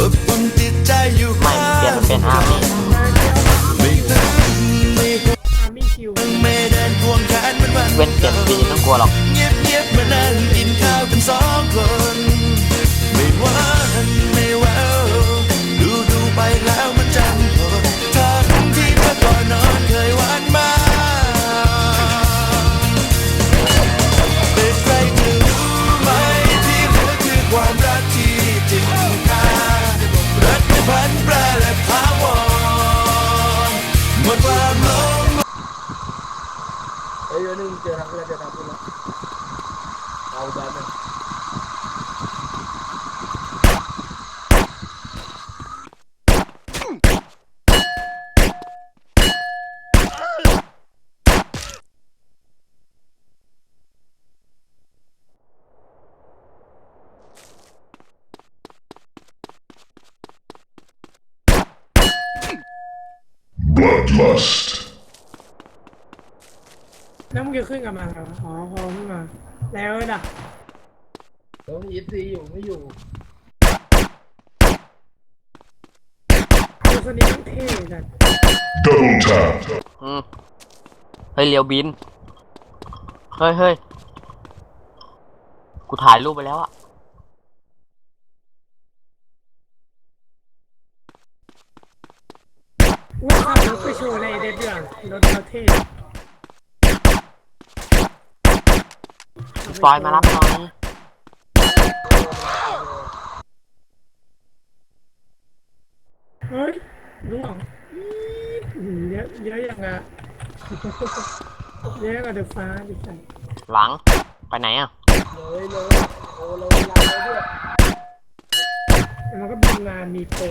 อบอุ่นติดใจอยู่ไม่เปลี่ยนเป็นอาร์มี่ไม่ไม่ห่วงอาร์มี่คิวไม่เดินควงแขนเหมือนวันเว้นเปลี่ยนปีต้องกลัวหรอก เงียบเงียบมานั่งกินข้าวกันสองคน เอ้ยวันนึงเแล้วเอาบ้านนึงแล้วมึงจะขึ้นกับมาเหรออ๋อพอขึ้นมา แล้วด่ะแล้วมีอีซีอยู่ไม่อยู่ดูคนนี้ต้องเท่จัด Double tap. อืมเฮ้ยเลียวบิน เฮ้ยเฮ้ยกูถ่ายรูปไปแล้วอะว่าขับรถไปโชว์ในเด็ดเดือดรถเราเท่ ซอยมารับหน่อยเฮ้ยล่วงอี๊ดอื้อหือเยอะเยอะอย่างอะเยอะกว่าเดอะฟ้าดิฉันหลัง ไปไหนอะเลยเลยโอ้เราเวลาเลยด้วยแล้วมันก็มีงานมีโปร